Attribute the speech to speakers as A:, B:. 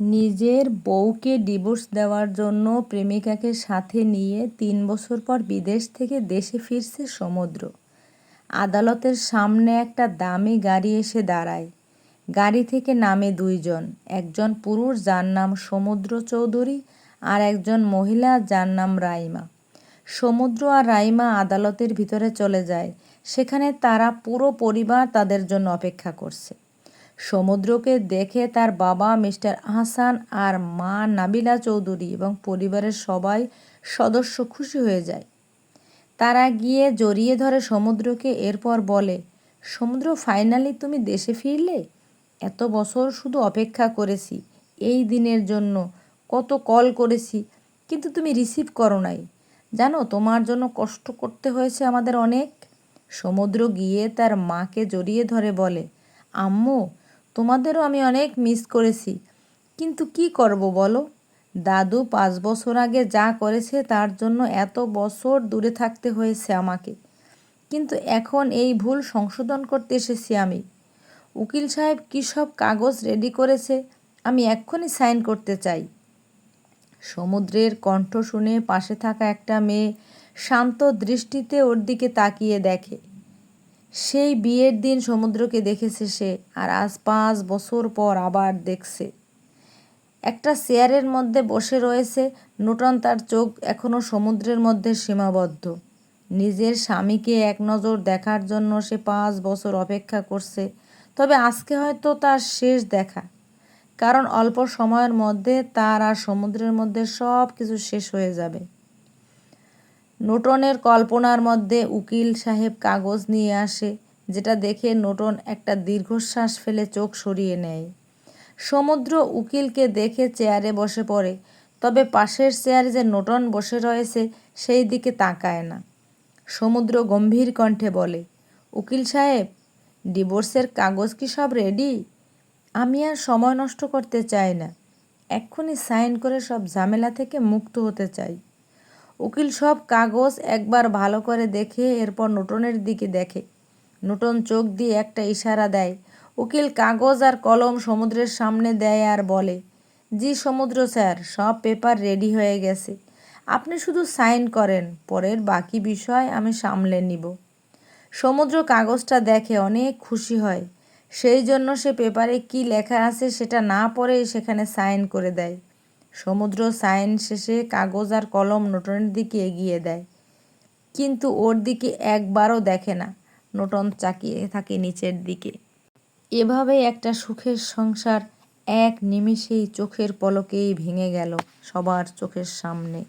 A: নিজের বউকে ডিভোর্স দেওয়ার জন্য প্রেমিকাকে সাথে নিয়ে তিন বছর পর বিদেশ থেকে দেশে ফিরছে সমুদ্র। আদালতের সামনে একটা দামি গাড়ি এসে দাঁড়ায়। গাড়ি থেকে নামে দুইজন, একজন পুরুষ যার নাম সমুদ্র চৌধুরী আর একজন মহিলা যার নাম রাইমা। সমুদ্র আর রাইমা আদালতের ভিতরে চলে যায়, সেখানে তারা পুরো পরিবার তাদের জন্য অপেক্ষা করছে। সমুদ্রকে দেখে তার বাবা মিস্টার আহসান আর মা নাবিলা চৌধুরী এবং পরিবারের সবাই সদস্য খুশি হয়ে যায়। তারা গিয়ে জড়িয়ে ধরে সমুদ্রকে, এরপর বলে, সমুদ্র ফাইনালি তুমি দেশে ফিরলে? এত বছর শুধু অপেক্ষা করেছি, এই দিনের জন্য কত কল করেছি, কিন্তু তুমি রিসিভ করো নাই। জানো, তোমার জন্য কষ্ট করতে হয়েছে আমাদের অনেক। সমুদ্র গিয়ে তার মাকে জড়িয়ে ধরে বলে, আম্মু তোমাদেরও আমি অনেক মিস করেছি। কিন্তু কি করব বলো? দাদু পাঁচ বছর আগে যা করেছে তার জন্য এত বছর দূরে থাকতে হয়েছে আমাকে। কিন্তু এখন এই ভুল সংশোধন করতে এসেছি আমি। উকিল সাহেব কী সব কাগজ রেডি করেছে? আমি এক্ষুনি সাইন করতে চাই। সমুদ্রের কণ্ঠ শুনে পাশে থাকা একটা মেয়ে শান্ত দৃষ্টিতে ওর দিকে তাকিয়ে দেখে। সেই বিয়ের দিন সমুদ্রকে দেখেছে সে আর আজ পাঁচ বছর পর আবার দেখছে। একটা চেয়ারের মধ্যে বসে রয়েছে নূতন তার চোখ এখনও সমুদ্রের মধ্যে সীমাবদ্ধ। নিজের স্বামীকে এক নজর দেখার জন্য সে পাঁচ বছর অপেক্ষা করছে, তবে আজকে হয়তো তার শেষ দেখা। কারণ অল্প সময়ের মধ্যে তার আর সমুদ্রের মধ্যে সব কিছু শেষ হয়ে যাবে। নোটনের কল্পনার মধ্যে উকিল সাহেব কাগজ নিয়ে আসে, যেটা দেখে নোটন একটা দীর্ঘশ্বাস ফেলে চোখ সরিয়ে নেয়। সমুদ্র উকিলকে দেখে চেয়ারে বসে পড়ে, তবে পাশের চেয়ারে যে নোটন বসে রয়েছে, সেই দিকে তাকায় না। সমুদ্র গম্ভীর কণ্ঠে বলে, উকিল সাহেব, ডিভোর্সের কাগজ কি সব রেডি? আমি আর সময় নষ্ট করতে চাই না। এক্ষুনি সাইন করে সব ঝামেলা থেকে মুক্ত হতে চাই। উকিল সব কাগজ একবার ভালো করে দেখে এরপর নোটনের দিকে দেখে। নোটন চোখ দিয়ে একটা ইশারা দেয়। উকিল কাগজ আর কলম সমুদ্রের সামনে দেয় আর বলে, জি সমুদ্র স্যার, সব পেপার রেডি হয়ে গেছে। আপনি শুধু সাইন করেন, পরের বাকি বিষয় আমি সামলে নিব। সমুদ্র কাগজটা দেখে অনেক খুশি হয়। সেই জন্য সে পেপারে কি লেখা আছে সেটা না পড়ে সেখানে সাইন করে দেয়। সমুদ্র সাইন শেষে কাগজ আর কলম নোটনের দিকে এগিয়ে দেয়। কিন্তু ওর দিকে একবারও দেখে না। নোটন চাকিয়ে থাকে নিচের দিকে। এভাবে একটা সুখের সংসার এক নিমিষেই চোখের পলকেই ভেঙে গেল সবার চোখের সামনে।